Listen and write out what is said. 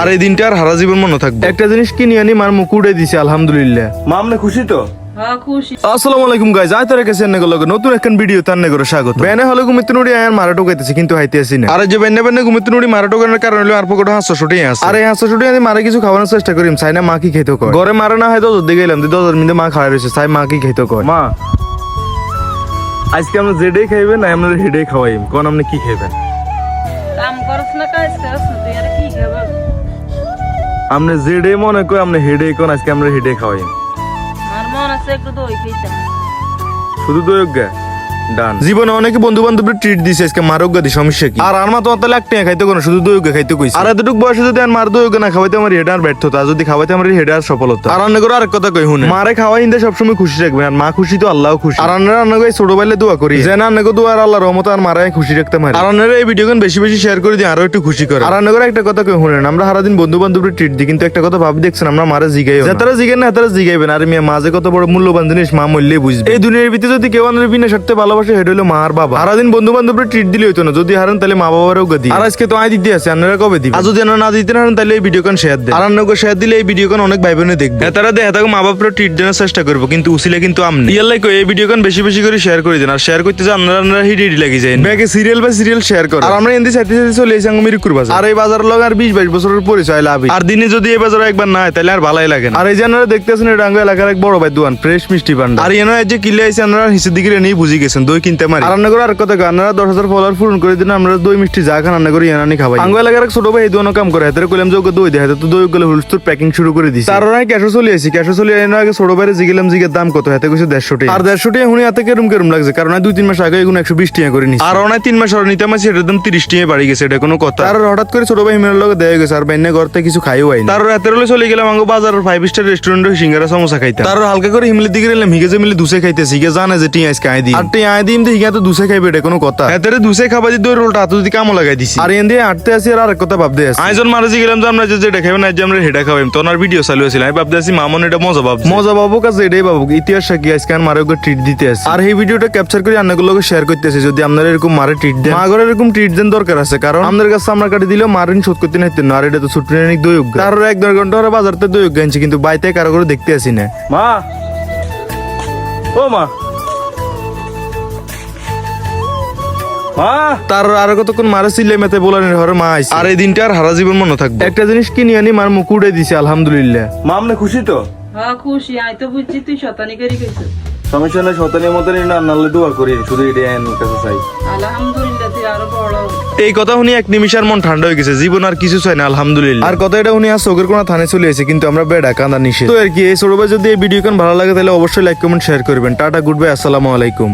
আর এই দিনটা আর হারা জীবন মনে থাকবে। একটা জিনিস কিনে আনি মার মুখ উড়ে দিছে আলহামদুলিল্লাহ। মা আপনি খুশি তো? হ্যাঁ খুশি। আসসালামু আলাইকুম গাইজ তার নতুন একখান ভিডিও তার নে করে স্বাগত। বেনে হলে ঘুমিতে নুড়ি আয়ার মারা টোকাইতেছে কিন্তু হাইতে আসি না। আরে যে বেনে বেনে ঘুমিতে নুড়ি মারা টোকানোর কারণ হলো আর পকেটে হাঁসশো ছুটি আছে। আরে হাঁসশো ছুটি আমি মারা কিছু খাওয়ানোর চেষ্টা করিম চাই না মা কি খেতে কয়? ঘরে মারা না হয় দশ দিকে গেলাম দশ মিনিটে মা খাওয়া রয়েছে। চাই মা কি খেতে কয়? মা আজকে আমরা যেটাই খাইবেন না আমরা হেডেই খাওয়াইম। কোন আপনি কি খাইবেন? কাম করছ না কাজ করছ আপনি জেডে মনে কই আপনি হেডে কোন আজকে আমরা হেডে খাওয়াই। আমার মন আছে একটু দই খাইতাম। শুধু দয়োগ্যা ডান জীবনে অনেকে বন্ধু বান্ধবের ট্রিট দিছে আজকে মারোগ্যা দি সমস্যা কি? আর আমার তোমার তাহলে একটা খাইতে কোনো শুধু খাইতে কইছে। আর এতটুকু বয়সে যদি আর মার দয়োগ্যা না খাওয়াইতে আমার হেডার ব্যর্থতা আর যদি খাওয়াইতে আমার হেডার সফলতা। আর রান্না করে আরেক কথা কই শুনে মারে খাওয়াই ইন্দে সবসময় খুশি রাখবেন আর মা খুশি তো আল্লাহ খুশি। আর রান্না রান্না করে ছোট বাইলে দোয়া করি। যে রান্না দোয়া আর আল্লাহ রহমত আর মারাই খুশি রাখতে পারে। আর রান্নার এই ভিডিও বেশি বেশি শেয়ার করে দিই আরও একটু খুশি করে। আর রান্না করে একটা কথা কই শুনেন আমরা সারাদিন বন্ধু বান্ধবের ট্রিট দিই কিন্তু একটা কথা ভাবি দেখছেন আমরা মারে জিগাই তারা জিগাই না তারা জিগাইবেন আর মেয়ে মাঝে কত বড় মূল্যবান জিনিস মা মূল্যে বুঝবে। এই দুনিয়ার ভিতরে যদি কেউ আমাদের বিনা স্বার্থে ভালোবাসে হেড হলো মা আর বাবা। সারাদিন বন্ধু বান্ধবের ট্রিট দিলে হইতো না। যদি হারেন তাহলে মা বাবারও গদি। আর আজকে তো আই দিতে আছে আপনারা কবে দিবেন আর যদি না দিতে হারেন তাহলে এই ভিডিও কান শেয়ার দেন। আর আপনাকে শেয়ার দিলে এই ভিডিও কান অনেক ভাই বোনে দেখবে। হ্যাঁ, তারা দেখে তাকে মা বাবার ট্রিট দেওয়ার চেষ্টা করব কিন্তু উসিলে কিন্তু আমনি ইয়াল্লাই কই এই ভিডিও কান বেশি বেশি করে শেয়ার করে দেন। আর শেয়ার করতে যে আপনারা আপনারা হিডি হিডি লাগি যায়। ব্যাগে সিরিয়াল বা সিরিয়াল শেয়ার করে। আর আমরা এন্দি সাথে সাথে চলে এসে মিরকুর বাজার। আর এই বাজার লগ আর বিশ বাইশ বছরের পরিচয় লাভ আর দিনে যদি এই বাজারে একবার না হয় তাহলে আর ভালোই লাগে না। আর এই যে আপনারা দেখতেছেন এটা এলাকার এক বড় ভাই দোকান ফ্রেশ মিষ্টি ভান্ডার। আর এনে যে কিলে আইছে আপনারা হিসের দিকে নিয়ে বুঝি গেছেন। দই কিনতে মারি রান্না করে আর কথা আপনারা দশ হাজার ফলোয়ার পূরণ করে দিন আমরা দই মিষ্টি যা খান রান্না করে এনানি খাবাই। আঙ্গ এলাকার এক ছোট ভাই দোকানও কাম করে হাতে কইলাম যে ওকে দই দেয় হাতে তো দই গুলো হুলস্তুর প্যাকিং শুরু করে দিছি। তার নয় ক্যাশো চলে আসি ক্যাশো চলে এনে আগে ছোট ভাইরে জিগেলাম জিগের দাম কত হাতে কইছে দেড়শো টাকা। আর দেড়শো টাকা হুনি হাতে কেরম কেরম লাগছে কারণ দুই তিন মাস আগে এগুলো একশো বিশ টাকা করে নিছি। আর অনেক তিন মাস আর নিতে মাসে এটার দাম তিরিশ টাকা বাড়ি গেছে এটা কোনো কথা। আর হঠাৎ করে ছোট ভাই হিমের লগে দেয়া গেছে আর বাইনে ঘরতে কিছু খাইও আইনি। তার রাতের হলে চলে গেলাম আঙ্গো বাজার ফাইভ স্টার রেস্টুরেন্টে সিঙ্গারা সমোসা খাইতে তার হালকা করে হিমলে দিকে গেলাম হিগে যে মিলে দুসে খাইতেছি হিগে জানে যে টিয়া আজকে আই দিই আর টিয়া আই দিম তো হিগে তো দুসে খাইবে এটা কোনো কথা। এতে দুসে খাবা দি দই রোলটা হাতে যদি কামো লাগাই দিছি। আর এন দিয়ে আটতে আসি আর আরেক কথা ভাবতে আসি। আইজন মারা যে গেলাম যে আমরা যে যেটা খাইবেন আজ যে আমরা হেডা খাওয়াইম। তো ওনার ভিডিও চালু আছিল আমি ভাবতে আসি মামন এটা মজা ভাব মজা বাবু কাছে এটাই বাবু ইতিহাস কি আজকে আর মারে ওকে ট্রিট দিতে আসি। আর এই ভিডিওটা ক্যাপচার করে অন্যগুলোকে শেয়ার করতেছি যদি আপনারা এরকম মারে ট্রিট দেন। মা ঘরে এরকম ট্রিট দেন দরকার আছে কারণ আমাদের কাছে আমরা কাটি দিলেও মারিন শোধ করতে নাইতে না আর এটা তো ছুটি নিক দই কারোর এক দেড় ঘণ্টা ওরা বাজারতে দই গাইছে কিন্তু বাইতে কারও করে দেখতে আসি না। মা। ও মা। তার আর কতক্ষণ মারা সিলে মেতে মা আইছে। আর এই দিনটা আর হারা জীবন মনে থাকবে। একটা জিনিস কিনে আনি মার মুখ উড়ে দিছে আলহামদুলিল্লাহ। মা আপনি খুশি তো? হ্যাঁ খুশি। আই তো বুঝছি তুই শতানি করে সমস্যা নেই শতানের না নাহলে দোয়া করি শুধু আইনের কাছে চাই। আলহামদুলিল্লাহ তুই আরও বড়। এই কথা শুনি এক নিমিষার মন ঠান্ডা হয়ে গেছে জীবন আর কিছু চাই না আলহামদুলিল্লাহ। আর কথা এটা শুনি আর চোখের কোনো থানে চলে এসেছে কিন্তু আমরা বেড়া কান্দা নিষেধ। তো আর কি এই ছোট ভাই যদি এই ভিডিও ভালো লাগে তাহলে অবশ্যই লাইক কমেন্ট শেয়ার করবেন। টাটা গুড বাই আসসালামু আলাইকুম।